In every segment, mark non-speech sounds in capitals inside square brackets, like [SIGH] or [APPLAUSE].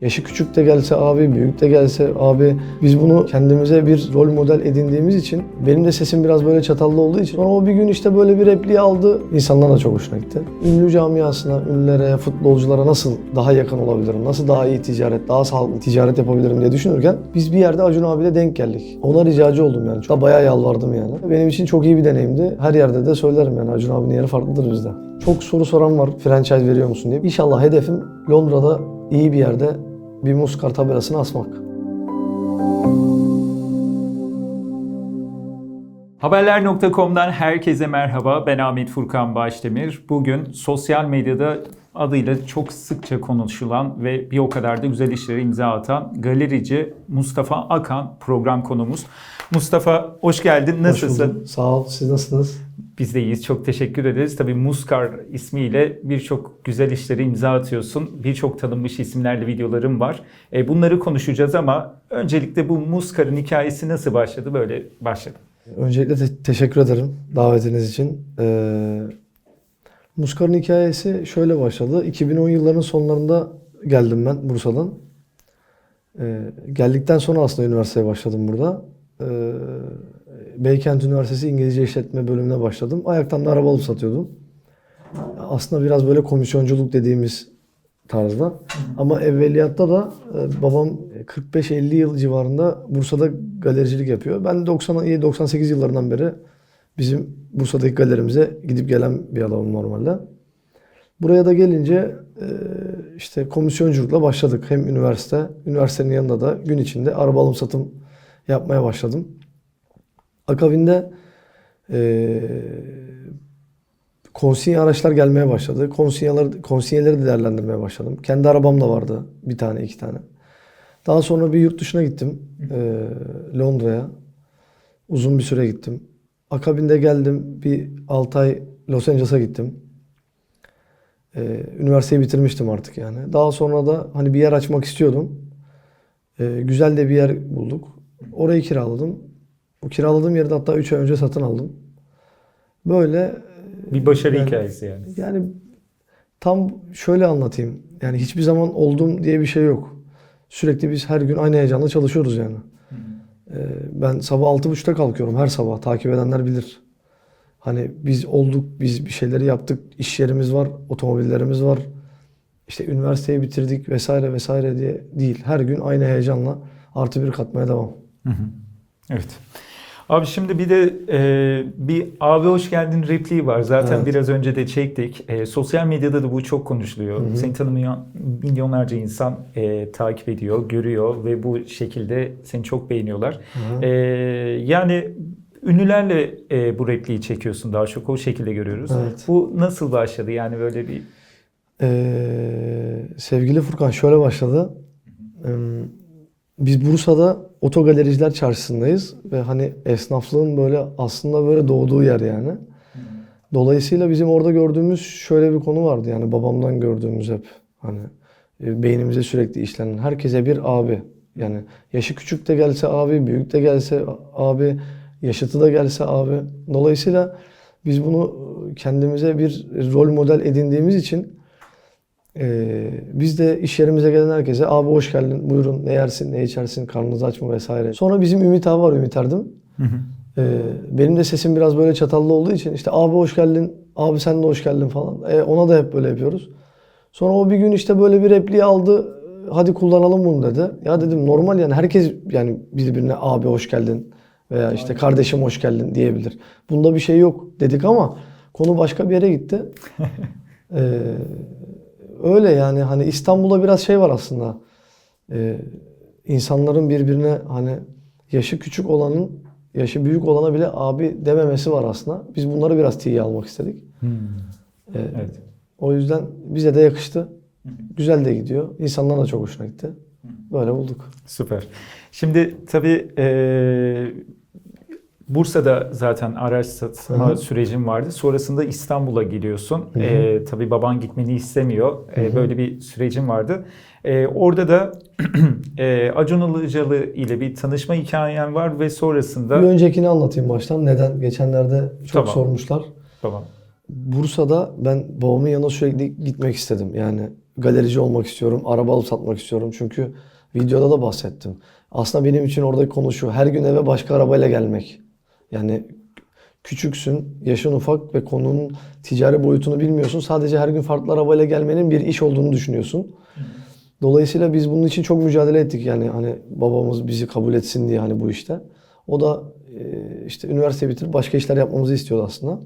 Yaşı küçük de gelse abi, büyük de gelse abi biz bunu kendimize bir rol model edindiğimiz için benim de sesim biraz böyle çatallı olduğu için sonra o bir gün işte böyle bir repliği aldı. İnsanlar da çok hoşuna gitti. Ünlü camiasına, ünlülere, futbolculara nasıl daha yakın olabilirim, nasıl daha iyi ticaret, daha sağlıklı ticaret yapabilirim diye düşünürken biz bir yerde Acun abiyle denk geldik. Ona ricacı oldum yani. Çok bayağı yalvardım yani. Benim için çok iyi bir deneyimdi. Her yerde de söylerim yani Acun abinin yeri farklıdır bizde. Çok soru soran var franchise veriyor musun diye. İnşallah hedefim Londra'da iyi bir yerde bir muskar tabelasını asmak. Haberler.com'dan herkese merhaba. Ben Ahmet Furkan Başdemir. Bugün sosyal medyada adıyla çok sıkça konuşulan ve bir o kadar da güzel işlere imza atan galerici Mustafa Akan program konumuz. Mustafa hoş geldin. Hoş Nasılsın? bulduk. Sağ ol. Siz nasılsınız? Biz de iyiyiz. Çok teşekkür ederiz. Tabii Muskar ismiyle birçok güzel işlere imza atıyorsun. Birçok tanınmış isimlerle videolarım var. E, bunları konuşacağız ama öncelikle bu Muskar'ın hikayesi nasıl başladı? Böyle başladı. Öncelikle te- teşekkür ederim davetiniz için. Ee, Muskar'ın hikayesi şöyle başladı. 2010 yılların sonlarında geldim ben Bursa'dan. Ee, geldikten sonra aslında üniversiteye başladım burada. Ee, Beykent Üniversitesi İngilizce İşletme bölümüne başladım. Ayaktan da araba alıp satıyordum. Aslında biraz böyle komisyonculuk dediğimiz tarzda. Ama evveliyatta da e, babam 45-50 yıl civarında Bursa'da galericilik yapıyor. Ben 97-98 yıllarından beri bizim Bursa'daki galerimize gidip gelen bir adamım normalde. Buraya da gelince e, işte komisyonculukla başladık. Hem üniversite, üniversitenin yanında da gün içinde araba alım satım yapmaya başladım. Akabinde e, konsinye araçlar gelmeye başladı. Konsinyeler, konsinyeleri de değerlendirmeye başladım. Kendi arabam da vardı. Bir tane, iki tane. Daha sonra bir yurt dışına gittim. Ee, Londra'ya. Uzun bir süre gittim. Akabinde geldim. Bir 6 ay Los Angeles'a gittim. Ee, üniversiteyi bitirmiştim artık yani. Daha sonra da hani bir yer açmak istiyordum. Ee, güzel de bir yer bulduk. Orayı kiraladım. O kiraladığım yeri de hatta 3 ay önce satın aldım. Böyle Bir başarı Yani- hikayesi yani. yani tam şöyle anlatayım. Yani hiçbir zaman oldum diye bir şey yok. Sürekli biz her gün aynı heyecanla çalışıyoruz yani. Ee, ben sabah 6.30'da kalkıyorum her sabah. Takip edenler bilir. Hani biz olduk, biz bir şeyleri yaptık. iş yerimiz var, otomobillerimiz var. İşte üniversiteyi bitirdik vesaire vesaire diye değil. Her gün aynı heyecanla artı bir katmaya devam. Evet. Abi şimdi bir de e, bir abi hoş geldin repliği var. Zaten Evet. biraz önce de çektik. E, sosyal medyada da bu çok konuşuluyor. Seni tanımayan milyonlarca insan e, takip ediyor, görüyor ve bu şekilde seni çok beğeniyorlar. E, yani ünlülerle e, bu repliği çekiyorsun daha çok o şekilde görüyoruz. Evet. Bu nasıl başladı? Yani böyle bir Ee, sevgili Furkan şöyle başladı. Ee, Biz Bursa'da otogalericiler çarşısındayız ve hani esnaflığın böyle aslında böyle doğduğu yer yani. Dolayısıyla bizim orada gördüğümüz şöyle bir konu vardı yani babamdan gördüğümüz hep. Hani e, beynimize sürekli işlenen herkese bir abi. Yani yaşı küçük de gelse abi büyük de gelse abi yaşıtı da gelse abi. Dolayısıyla biz bunu kendimize bir rol model edindiğimiz için ee, biz de iş yerimize gelen herkese abi hoş geldin buyurun ne yersin ne içersin karnınız aç mı vesaire. Sonra bizim Ümit abi var Ümit Erdim. Ee, benim de sesim biraz böyle çatallı olduğu için işte abi hoş geldin abi sen de hoş geldin falan. E, ona da hep böyle yapıyoruz. Sonra o bir gün işte böyle bir repliği aldı hadi kullanalım bunu dedi. Ya dedim normal yani herkes yani birbirine abi hoş geldin veya işte kardeşim hoş geldin diyebilir. Bunda bir şey yok dedik ama konu başka bir yere gitti. [LAUGHS] Ee, öyle yani hani İstanbul'da biraz şey var aslında. Ee, insanların birbirine hani yaşı küçük olanın yaşı büyük olana bile abi dememesi var aslında. Biz bunları biraz tiye almak istedik. Ee, evet. O yüzden bize de yakıştı. Güzel de gidiyor. İnsanlar da çok hoşuna gitti. Böyle bulduk. Süper. Şimdi tabii e, Bursa'da zaten araç satma Hı hı. sürecin vardı. Sonrasında İstanbul'a geliyorsun. Hı hı. E, tabii baban gitmeni istemiyor. E, böyle bir sürecin vardı. E, orada da [CLEARS THROAT] e, Acun Ilıcalı ile bir tanışma hikayen var ve sonrasında Bir öncekini anlatayım baştan. Neden? Geçenlerde çok Tamam. sormuşlar. babam. Bursa'da ben babamın yanına sürekli gitmek istedim. Yani galerici olmak istiyorum, araba alıp satmak istiyorum. Çünkü videoda da bahsettim. Aslında benim için oradaki konu şu. Her gün eve başka arabayla gelmek. Yani küçüksün, yaşın ufak ve konunun ticari boyutunu bilmiyorsun. Sadece her gün farklı arabayla gelmenin bir iş olduğunu düşünüyorsun. Dolayısıyla biz bunun için çok mücadele ettik. Yani hani babamız bizi kabul etsin diye hani bu işte. O da e, işte üniversite bitirip başka işler yapmamızı istiyordu aslında.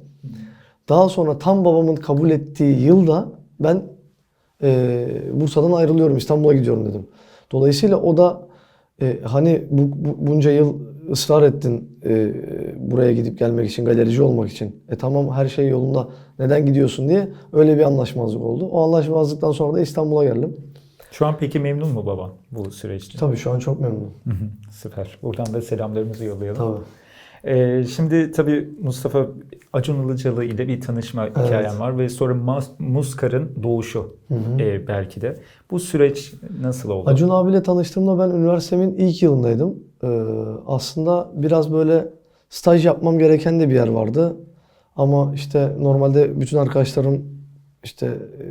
Daha sonra tam babamın kabul ettiği yılda ben e, Bursa'dan ayrılıyorum, İstanbul'a gidiyorum dedim. Dolayısıyla o da e, hani bu, bu- bunca yıl ısrar ettin e, buraya gidip gelmek için, galerici olmak için. E tamam her şey yolunda. Neden gidiyorsun diye öyle bir anlaşmazlık oldu. O anlaşmazlıktan sonra da İstanbul'a geldim. Şu an peki memnun mu baban bu süreçte? Tabii şu an çok hı, Süper. Buradan da selamlarımızı yollayalım. Tabii. Ee, şimdi tabii Mustafa Acun Ilıcalı ile bir tanışma hikayen var ve sonra Mas- Muskar'ın doğuşu e, belki de. Bu süreç nasıl oldu? Acun abiyle tanıştığımda ben üniversitemin ilk yılındaydım. Ee, aslında biraz böyle staj yapmam gereken de bir yer vardı. Ama işte normalde bütün arkadaşlarım işte e,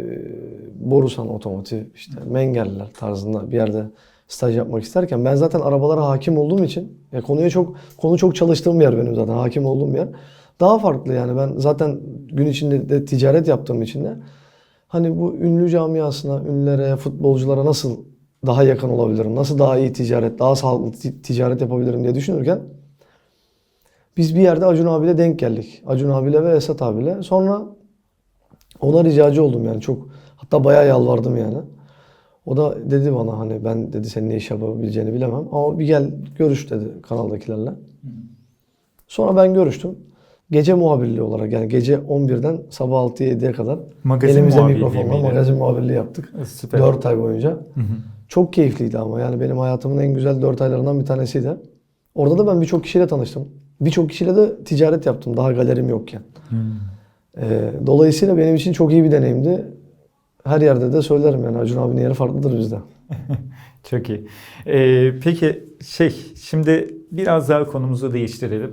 Borusan Otomotiv, işte Mengeller tarzında bir yerde staj yapmak isterken ben zaten arabalara hakim olduğum için ya konuya çok konu çok çalıştığım bir yer benim zaten hakim olduğum bir yer. Daha farklı yani ben zaten gün içinde de ticaret yaptığım için de hani bu ünlü camiasına, ünlülere, futbolculara nasıl daha yakın olabilirim? Nasıl daha iyi ticaret, daha sağlıklı ti- ticaret yapabilirim diye düşünürken biz bir yerde Acun abiyle denk geldik. Acun abiyle ve Esat abiyle. Sonra ona ricacı oldum yani çok hatta bayağı yalvardım yani. O da dedi bana hani ben dedi senin ne iş yapabileceğini bilemem ama bir gel görüş dedi kanaldakilerle. Sonra ben görüştüm. Gece muhabirliği olarak yani gece 11'den sabah 6'ya 7'ye kadar Magazin elimize mikrofonla magazin muhabirliği yaptık. Süper. 4 ay boyunca. Çok keyifliydi ama yani benim hayatımın en güzel 4 aylarından bir tanesiydi. Orada da ben birçok kişiyle tanıştım. Birçok kişiyle de ticaret yaptım daha galerim yokken. Ee, dolayısıyla benim için çok iyi bir deneyimdi. Her yerde de söylerim yani Acun abinin yeri farklıdır bizde. [LAUGHS] Çok iyi. Ee, peki şey şimdi biraz daha konumuzu değiştirelim.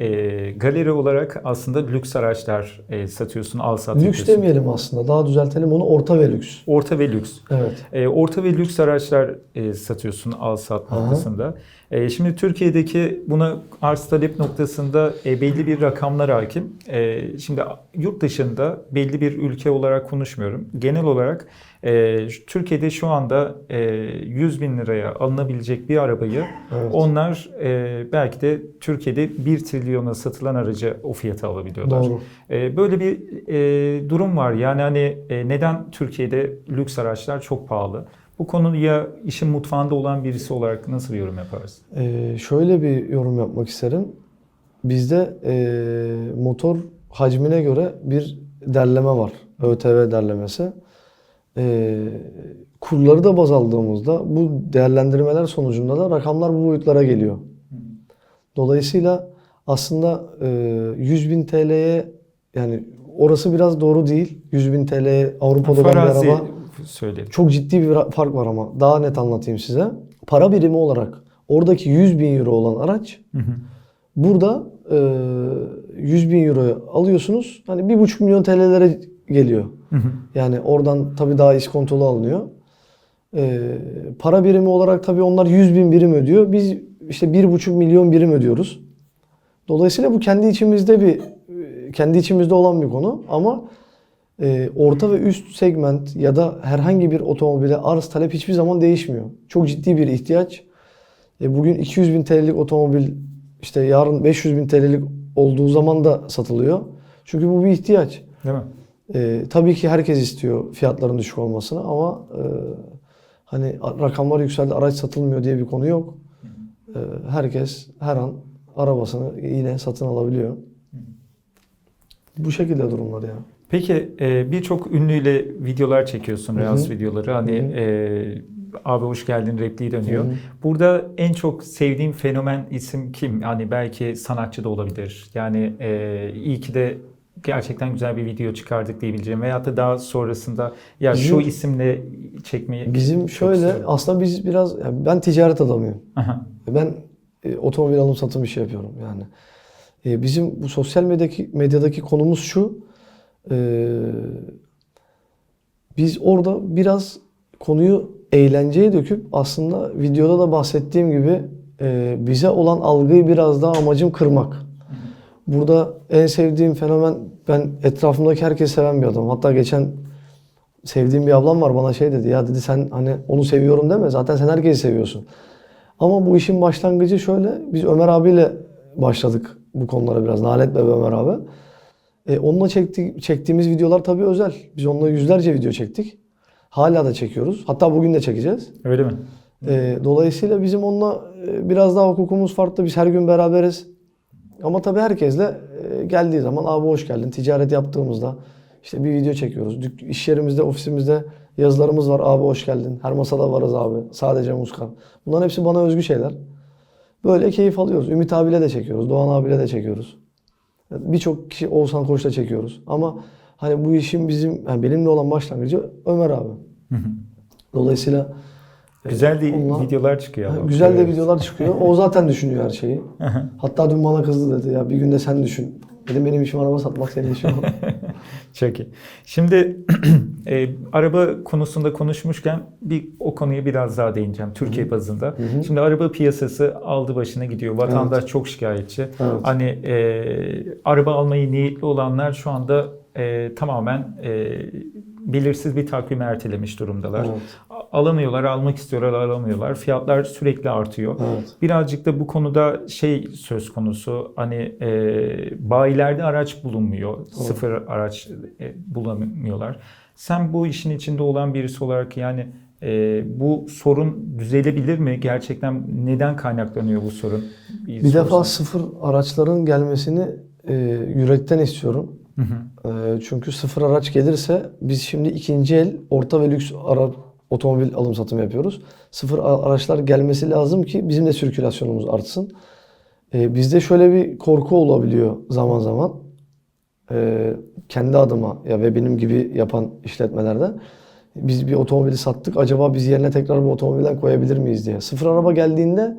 Ee, galeri olarak aslında lüks araçlar e, satıyorsun, al sat Lüks demeyelim aslında. Daha düzeltelim onu orta ve lüks. Orta ve lüks. Evet. E, orta ve lüks araçlar e, satıyorsun al sat noktasında. E, şimdi Türkiye'deki buna arz talep noktasında e, belli bir rakamlar hakim. E, şimdi yurt dışında belli bir ülke olarak konuşmuyorum. Genel olarak e, Türkiye'de şu anda e, 100 bin liraya alınabilecek bir arabayı Evet. onlar e, belki de Türkiye'de 1 trilyona satılan aracı o fiyata alabiliyorlar. Doğru. E, Böyle bir e, durum var. Yani hani e, neden Türkiye'de lüks araçlar çok pahalı? Bu konuya işin mutfağında olan birisi olarak nasıl bir yorum yaparsın? Ee, şöyle bir yorum yapmak isterim. Bizde ee, motor hacmine göre bir derleme var. ÖTV derlemesi. Ee, kurları da baz aldığımızda bu değerlendirmeler sonucunda da rakamlar bu boyutlara geliyor. Dolayısıyla aslında ee, 100 bin TL'ye yani orası biraz doğru değil. 100 bin TL'ye Avrupa'da ben bir araba söyledim. çok ciddi bir fark var ama daha net anlatayım size. Para birimi olarak oradaki 100 bin euro olan araç Hı hı. burada e, 100 bin euroyu alıyorsunuz. Hani 1,5 milyon TL'lere geliyor. Yani oradan tabii daha iskontolu alınıyor. E, para birimi olarak tabii onlar 100 bin birim ödüyor. Biz işte 1,5 milyon birim ödüyoruz. Dolayısıyla bu kendi içimizde bir kendi içimizde olan bir konu ama e, orta ve üst segment ya da herhangi bir otomobile arz talep hiçbir zaman değişmiyor. Çok ciddi bir ihtiyaç. E, bugün 200 bin TL'lik otomobil işte yarın 500 bin TL'lik olduğu zaman da satılıyor. Çünkü bu bir ihtiyaç. Değil mi? E, tabii ki herkes istiyor fiyatların düşük olmasını ama e, hani rakamlar yükseldi araç satılmıyor diye bir konu yok. E, herkes her an arabasını yine satın alabiliyor. Bu şekilde durumlar ya. Peki e, birçok ünlüyle videolar çekiyorsun. Reels videoları. Hani e, abi hoş geldin repliği dönüyor. Hı hı. Burada en çok sevdiğim fenomen isim kim? Yani belki sanatçı da olabilir. Yani e, iyi ki de gerçekten güzel bir video çıkardık diyebileceğim. Veyahut da daha sonrasında ya şu Bizim- isimle çekmeyi Bizim şöyle istiyorum. aslında biz biraz yani ben ticaret adamıyım. Aha. Ben e, otomobil alım satım işi yapıyorum yani. E, bizim bu sosyal medyadaki medyadaki konumuz şu. e, Biz orada biraz konuyu eğlenceye döküp aslında videoda da bahsettiğim gibi e, bize olan algıyı biraz daha amacım kırmak. Burada en sevdiğim fenomen ben etrafımdaki herkesi seven bir adamım. Hatta geçen sevdiğim bir ablam var bana şey dedi. Ya dedi sen hani onu seviyorum deme zaten sen herkesi seviyorsun. Ama bu işin başlangıcı şöyle. Biz Ömer abiyle başladık bu konulara biraz. Nalet Bebe Ömer abi. E, onunla çekti, çektiğimiz videolar tabii özel. Biz onunla yüzlerce video çektik. Hala da çekiyoruz. Hatta bugün de çekeceğiz. Öyle mi? E, dolayısıyla bizim onunla e, biraz daha hukukumuz farklı. Biz her gün beraberiz. Ama tabii herkesle e, geldiği zaman abi hoş geldin. Ticaret yaptığımızda işte bir video çekiyoruz. İş yerimizde, ofisimizde yazılarımız var. Abi hoş geldin. Her masada varız abi. Sadece muskan. Bunların hepsi bana özgü şeyler. Böyle keyif alıyoruz. Ümit abiyle de çekiyoruz. Doğan abiyle de çekiyoruz. Birçok kişi Oğuzhan Koç'la çekiyoruz. Ama hani bu işin bizim, yani benimle olan başlangıcı Ömer abi. Dolayısıyla Güzel de onunla- videolar çıkıyor. ama. Güzel de Evet. videolar çıkıyor. O zaten düşünüyor her şeyi. [LAUGHS] Hatta dün bana kızdı dedi ya bir günde sen düşün. Dedim benim işim araba satmak senin işin. [LAUGHS] Çok iyi. Şimdi [CLEARS THROAT] e, araba konusunda konuşmuşken bir o konuya biraz daha değineceğim Türkiye bazında. Şimdi araba piyasası aldı başına gidiyor. Vatandaş çok şikayetçi. Evet. Hani e, araba almayı niyetli olanlar şu anda e, tamamen e, belirsiz bir takvimi ertelemiş durumdalar. Evet. Alamıyorlar, almak istiyorlar, alamıyorlar. Fiyatlar sürekli artıyor. Evet. Birazcık da bu konuda şey söz konusu hani e, bayilerde araç bulunmuyor. Sıfır araç e, bulamıyorlar. Sen bu işin içinde olan birisi olarak yani e, bu sorun düzelebilir mi? Gerçekten neden kaynaklanıyor bu sorun? Bir defa sorsan. sıfır araçların gelmesini e, yürekten istiyorum. Hı hı. E, çünkü sıfır araç gelirse biz şimdi ikinci el orta ve lüks ara, otomobil alım satımı yapıyoruz. Sıfır araçlar gelmesi lazım ki bizim de sirkülasyonumuz artsın. E, bizde şöyle bir korku olabiliyor zaman zaman. E, kendi adıma ya ve benim gibi yapan işletmelerde biz bir otomobili sattık acaba biz yerine tekrar bu otomobilden koyabilir miyiz diye. Sıfır araba geldiğinde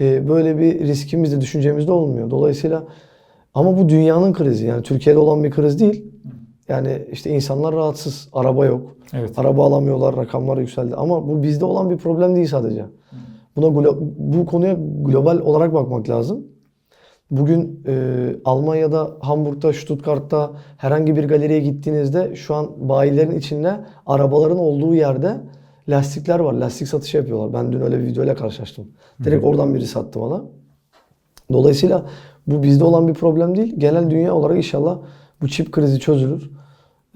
e, böyle bir riskimiz de düşüncemiz de olmuyor. Dolayısıyla ama bu dünyanın krizi yani Türkiye'de olan bir kriz değil. Yani işte insanlar rahatsız, araba yok. Evet. Araba alamıyorlar, rakamlar yükseldi. Ama bu bizde olan bir problem değil sadece. Buna bu konuya global olarak bakmak lazım. Bugün e, Almanya'da, Hamburg'da, Stuttgart'ta herhangi bir galeriye gittiğinizde şu an bayilerin içinde arabaların olduğu yerde lastikler var. Lastik satışı yapıyorlar. Ben dün öyle bir videoyla karşılaştım. Direkt oradan biri sattı bana. Dolayısıyla bu bizde olan bir problem değil. Genel dünya olarak inşallah bu çip krizi çözülür.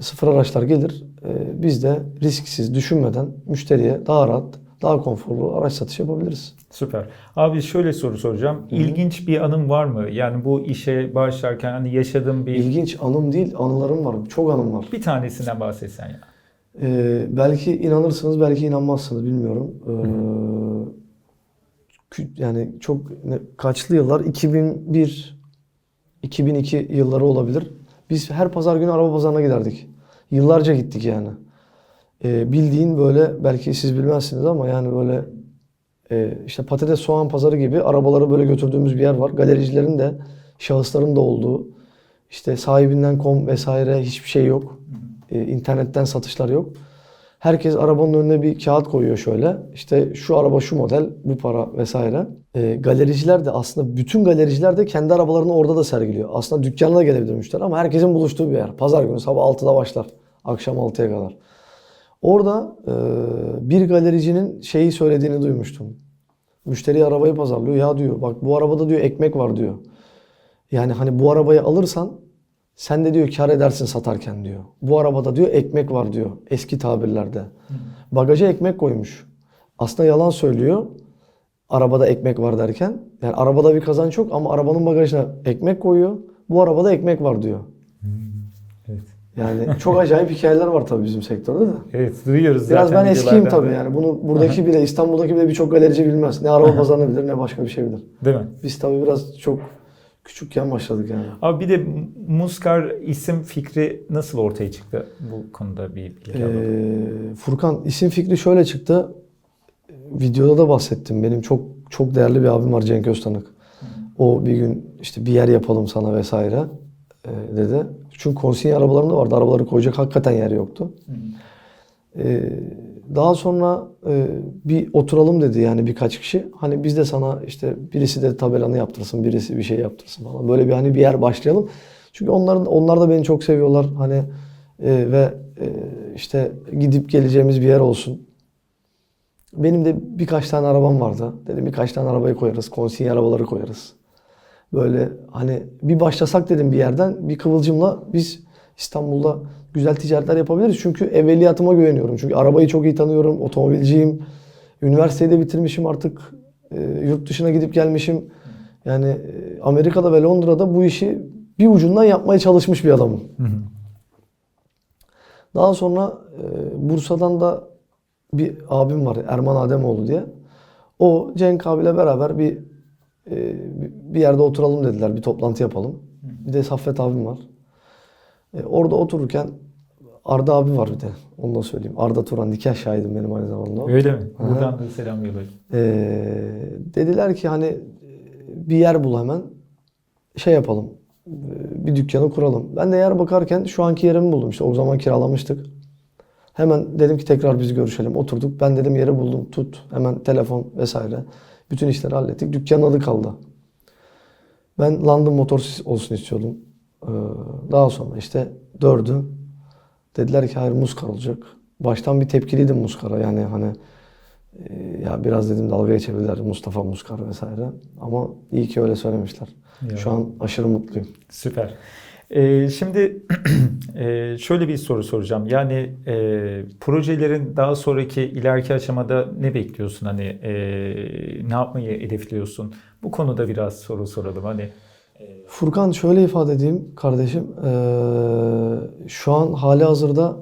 Sıfır araçlar gelir. Ee, biz de risksiz, düşünmeden müşteriye daha rahat, daha konforlu araç satışı yapabiliriz. Süper. Abi şöyle soru soracağım. İlginç bir anım var mı? Yani bu işe başlarken hani yaşadığım bir İlginç anım değil, anılarım var. Çok anım var. bir tanesinden bahsetsen ya. Ee, belki inanırsınız, belki inanmazsınız bilmiyorum. Ee, yani çok kaçlı yıllar? 2001, 2002 yılları olabilir. Biz her pazar günü araba pazarına giderdik. Yıllarca gittik yani. Ee, bildiğin böyle belki siz bilmezsiniz ama yani böyle e, işte patates soğan pazarı gibi arabaları böyle götürdüğümüz bir yer var. Galericilerin de şahısların da olduğu işte sahibinden kom vesaire hiçbir şey yok. Ee, internetten satışlar yok. Herkes arabanın önüne bir kağıt koyuyor şöyle. İşte şu araba şu model, bu para vesaire. Ee, galericiler de aslında bütün galericiler de kendi arabalarını orada da sergiliyor. Aslında dükkana da gelebilir müşteri ama herkesin buluştuğu bir yer. Pazar günü sabah 6'da başlar. Akşam 6'ya kadar. Orada e, bir galericinin şeyi söylediğini duymuştum. Müşteri arabayı pazarlıyor. Ya diyor bak bu arabada diyor ekmek var diyor. Yani hani bu arabayı alırsan sen de diyor kar edersin satarken diyor. Bu arabada diyor ekmek var diyor eski tabirlerde. Bagaja ekmek koymuş. Aslında yalan söylüyor. Arabada ekmek var derken. Yani arabada bir kazanç yok ama arabanın bagajına ekmek koyuyor. Bu arabada ekmek var diyor. Evet. Yani çok acayip hikayeler var tabii bizim sektörde de. Evet duyuyoruz Biraz zaten ben eskiyim tabii yani. Bunu buradaki bile İstanbul'daki bile birçok galerici bilmez. Ne araba pazarını bilir ne başka bir şey bilir. Değil mi? Biz tabii biraz çok küçükken başladık yani. Abi bir de Muskar isim fikri nasıl ortaya çıktı? Bu konuda bir bilgi. Ee, Furkan isim fikri şöyle çıktı. Videoda da bahsettim. Benim çok çok değerli bir abim var Cenk Öztanık. O bir gün işte bir yer yapalım sana vesaire e, dedi. Çünkü konsiye arabalarında vardı. Arabaları koyacak hakikaten yer yoktu. Ee, daha sonra e, bir oturalım dedi yani birkaç kişi. Hani biz de sana işte birisi de tabelanı yaptırsın, birisi bir şey yaptırsın falan. Böyle bir hani bir yer başlayalım. Çünkü onlar onlar da beni çok seviyorlar. Hani e, ve e, işte gidip geleceğimiz bir yer olsun. Benim de birkaç tane arabam vardı. Dedim birkaç tane arabayı koyarız. Konsigne arabaları koyarız. Böyle hani bir başlasak dedim bir yerden bir kıvılcımla biz İstanbul'da güzel ticaretler yapabiliriz. Çünkü evveliyatıma güveniyorum. Çünkü arabayı çok iyi tanıyorum. Otomobilciyim. Üniversiteyi de bitirmişim artık. E, yurt dışına gidip gelmişim. Yani e, Amerika'da ve Londra'da bu işi bir ucundan yapmaya çalışmış bir adamım. Daha sonra e, Bursa'dan da bir abim var Erman Ademoğlu diye. O Cenk abiyle beraber bir e, bir yerde oturalım dediler. Bir toplantı yapalım. Bir de Saffet abim var. E, orada otururken Arda abi var bir de. Onu da söyleyeyim. Arda Turan nikah şahidim benim aynı zamanda. Öyle mi? Aha. Buradan da selam yollayın. Ee, dediler ki hani bir yer bul hemen şey yapalım bir dükkanı kuralım. Ben de yer bakarken şu anki yerimi buldum işte o zaman kiralamıştık. Hemen dedim ki tekrar biz görüşelim oturduk. Ben dedim yeri buldum tut hemen telefon vesaire. Bütün işleri hallettik. Dükkanın adı kaldı. Ben London Motors olsun istiyordum. Ee, daha sonra işte dördü dediler ki hayır Muskar olacak. Baştan bir tepkiliydim Muskar'a yani hani ee, ya biraz dedim dalga geçebilirler Mustafa Muskar vesaire. Ama iyi ki öyle söylemişler. Ya. Şu an aşırı mutluyum. Süper. Ee, şimdi [CLEARS THROAT] e, şöyle bir soru soracağım. Yani e, projelerin daha sonraki ileriki aşamada ne bekliyorsun? Hani e, ne yapmayı hedefliyorsun? Bu konuda biraz soru soralım. Hani Furkan şöyle ifade edeyim kardeşim. Ee, şu an hali hazırda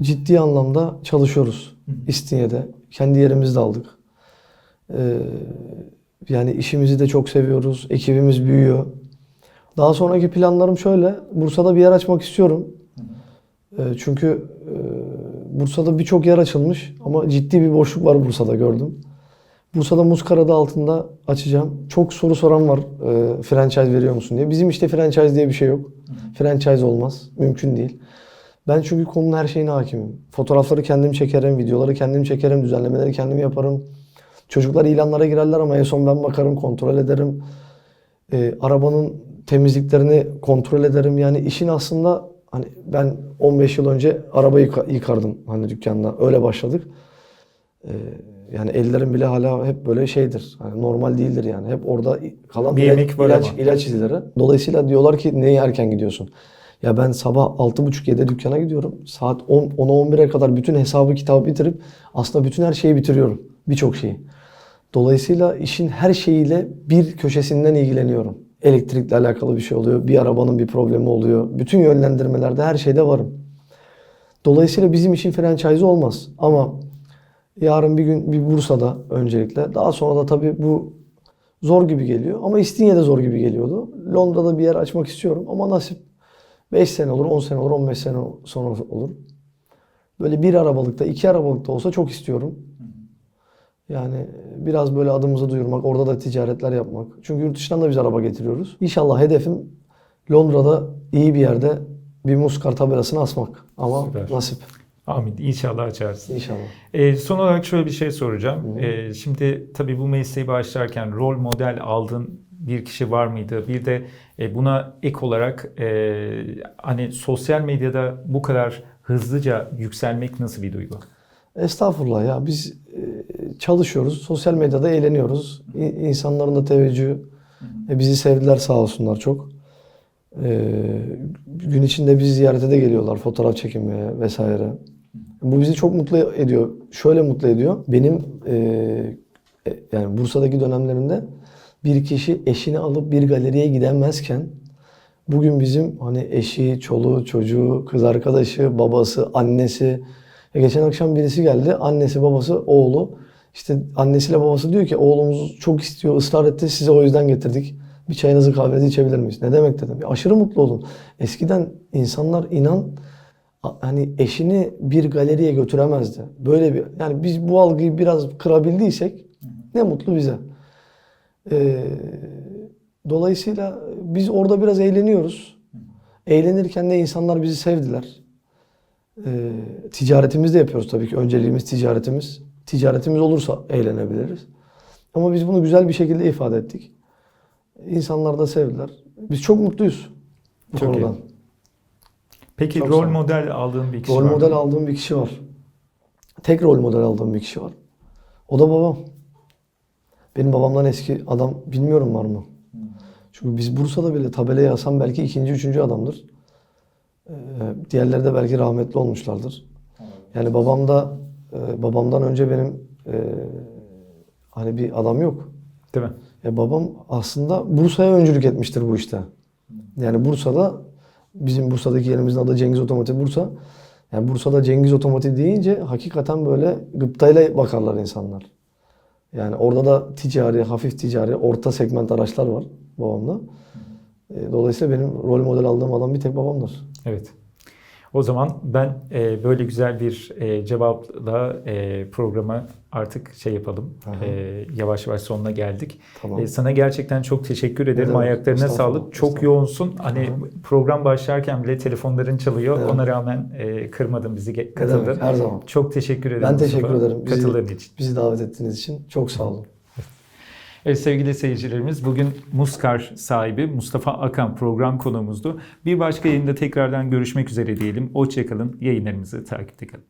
ciddi anlamda çalışıyoruz İstinye'de. Kendi yerimizi de aldık. Ee, yani işimizi de çok seviyoruz. Ekibimiz büyüyor. Daha sonraki planlarım şöyle. Bursa'da bir yer açmak istiyorum. Ee, çünkü e, Bursa'da birçok yer açılmış ama ciddi bir boşluk var Bursa'da gördüm. Bursa'da Muzkar adı altında açacağım. Çok soru soran var e, franchise veriyor musun diye. Bizim işte franchise diye bir şey yok. Franchise olmaz. Mümkün değil. Ben çünkü konunun her şeyine hakimim. Fotoğrafları kendim çekerim, videoları kendim çekerim, düzenlemeleri kendim yaparım. Çocuklar ilanlara girerler ama en son ben bakarım, kontrol ederim. E, arabanın temizliklerini kontrol ederim. Yani işin aslında hani ben 15 yıl önce arabayı yıka- yıkardım hani dükkanda. Öyle başladık. E, yani ellerim bile hala hep böyle şeydir. Hani normal değildir yani. Hep orada kalan Bir ilaç, var ilaç, ama. ilaç izleri. Dolayısıyla diyorlar ki niye erken gidiyorsun? Ya ben sabah 6.30-7'de dükkana gidiyorum. Saat 10, 10'a 11'e kadar bütün hesabı kitabı bitirip aslında bütün her şeyi bitiriyorum. Birçok şeyi. Dolayısıyla işin her şeyiyle bir köşesinden ilgileniyorum. Elektrikle alakalı bir şey oluyor. Bir arabanın bir problemi oluyor. Bütün yönlendirmelerde her şeyde varım. Dolayısıyla bizim için franchise olmaz. Ama yarın bir gün bir Bursa'da öncelikle. Daha sonra da tabii bu zor gibi geliyor. Ama İstinye'de zor gibi geliyordu. Londra'da bir yer açmak istiyorum. Ama nasip 5 sene olur, 10 sene olur, 15 sene sonra olur. Böyle bir arabalıkta, iki arabalıkta olsa çok istiyorum. Yani biraz böyle adımızı duyurmak, orada da ticaretler yapmak. Çünkü yurt dışından da biz araba getiriyoruz. İnşallah hedefim Londra'da iyi bir yerde bir Muskar tabelasını asmak. Ama Süper. nasip Amin. İnşallah açarsın. inşallah. E, son olarak şöyle bir şey soracağım. E, şimdi tabii bu mesleği başlarken rol model aldığın bir kişi var mıydı? Bir de e, buna ek olarak e, hani sosyal medyada bu kadar hızlıca yükselmek nasıl bir duygu? Estağfurullah ya biz e, çalışıyoruz. Sosyal medyada eğleniyoruz. İnsanların da teveccühü. E, bizi sevdiler sağ olsunlar çok. E, gün içinde bizi ziyarete de geliyorlar fotoğraf çekinmeye vesaire. Bu bizi çok mutlu ediyor. Şöyle mutlu ediyor. Benim yani Bursa'daki dönemlerimde bir kişi eşini alıp bir galeriye gidemezken bugün bizim hani eşi, çoluğu, çocuğu, kız arkadaşı, babası, annesi. Ya geçen akşam birisi geldi. Annesi, babası, oğlu. İşte annesiyle babası diyor ki oğlumuz çok istiyor, ısrar etti. Size o yüzden getirdik. Bir çayınızı kahvenizi içebilir miyiz? Ne demek dedim. Ya aşırı mutlu oldum. Eskiden insanlar inan hani eşini bir galeriye götüremezdi. Böyle bir yani biz bu algıyı biraz kırabildiysek ne mutlu bize. Ee, dolayısıyla biz orada biraz eğleniyoruz. Eğlenirken de insanlar bizi sevdiler. Ee, ticaretimizi de yapıyoruz tabii ki. Önceliğimiz ticaretimiz. Ticaretimiz olursa eğlenebiliriz. Ama biz bunu güzel bir şekilde ifade ettik. İnsanlar da sevdiler. Biz çok mutluyuz bu Çok iyi. konudan. Peki Çok rol sağ model aldığın bir kişi Rol var mı? model aldığım bir kişi var. Tek rol model aldığım bir kişi var. O da babam. Benim babamdan eski adam bilmiyorum var mı? Çünkü biz Bursa'da bile tabelaya asan belki ikinci, üçüncü adamdır. Ee, diğerleri de belki rahmetli olmuşlardır. Yani babam da e, babamdan önce benim e, hani bir adam yok. Değil mi? Ya babam aslında Bursa'ya öncülük etmiştir bu işte. Yani Bursa'da bizim Bursa'daki yerimizin adı Cengiz Otomotiv Bursa. Yani Bursa'da Cengiz Otomotiv deyince hakikaten böyle gıptayla bakarlar insanlar. Yani orada da ticari, hafif ticari, orta segment araçlar var babamda. E, Dolayısıyla benim rol model aldığım adam bir tek babamdır. Evet. O zaman ben e, böyle güzel bir e, cevapla e, programı artık şey yapalım. Aha. E, yavaş yavaş sonuna geldik. Tamam. E, sana gerçekten çok teşekkür ederim. demek? Ayaklarına sağlık. Çok yoğunsun. Hani Aha. program başlarken bile telefonların çalıyor. Evet. Ona rağmen e, kırmadın bizi, katıldın. Her zaman. Çok teşekkür ederim. Ben teşekkür ederim. Bizi- Katıldığın için. Bizi davet ettiğiniz için çok sağ olun. Evet sevgili seyircilerimiz bugün Muskar sahibi Mustafa Akan program konuğumuzdu. Bir başka yayında tekrardan görüşmek üzere diyelim. Hoşçakalın. Yayınlarımızı takipte kalın.